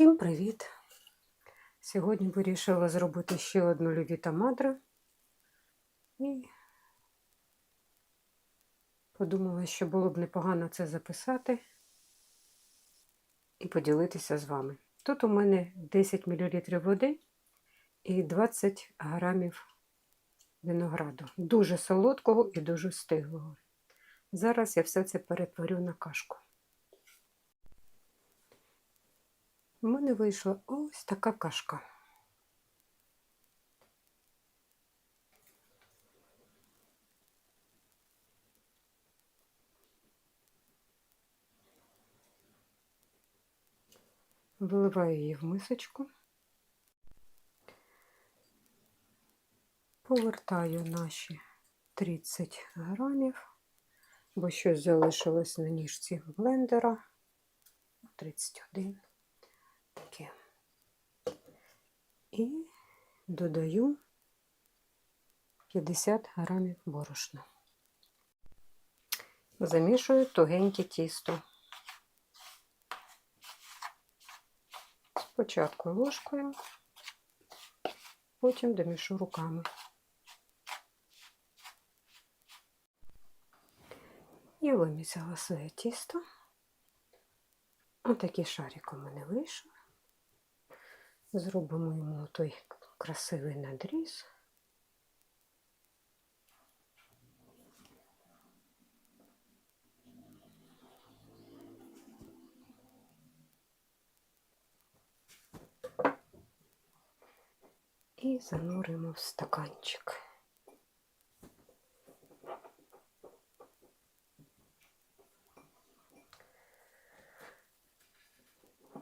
Всім привіт! Сьогодні вирішила зробити ще одну лювіта мадра і подумала, що було б непогано це записати і поділитися з вами. Тут у мене 10 мл води і 20 грамів винограду. Дуже солодкого і дуже стиглого. Зараз я все це перетворю на кашку. У мене вийшла ось така кашка. Виливаю її в мисочку, повертаю наші 30 грамів, бо щось залишилось на ніжці блендера. 31 таке. І додаю 50 грамів борошна. Замішую тугеньке тісто. Спочатку ложкою, потім домішу руками. Я вимісила своє тісто. Отакий шарик у мене вийшов. Зробимо йому той красивий надріз. І зануримо в стаканчик.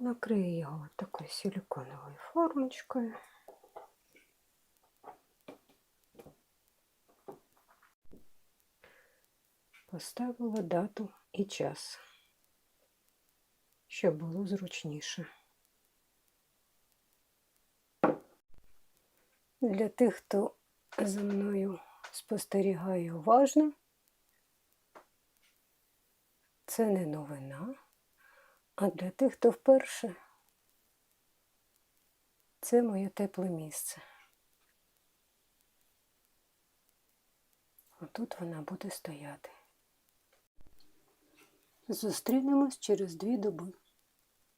Накрию його такою силиконовою формочкою. Поставила дату і час, щоб було зручніше. Для тих, хто за мною спостерігає уважно, це не новина. А для тих, хто вперше, це моє тепле місце. Отут вона буде стояти. Зустрінемось через дві доби.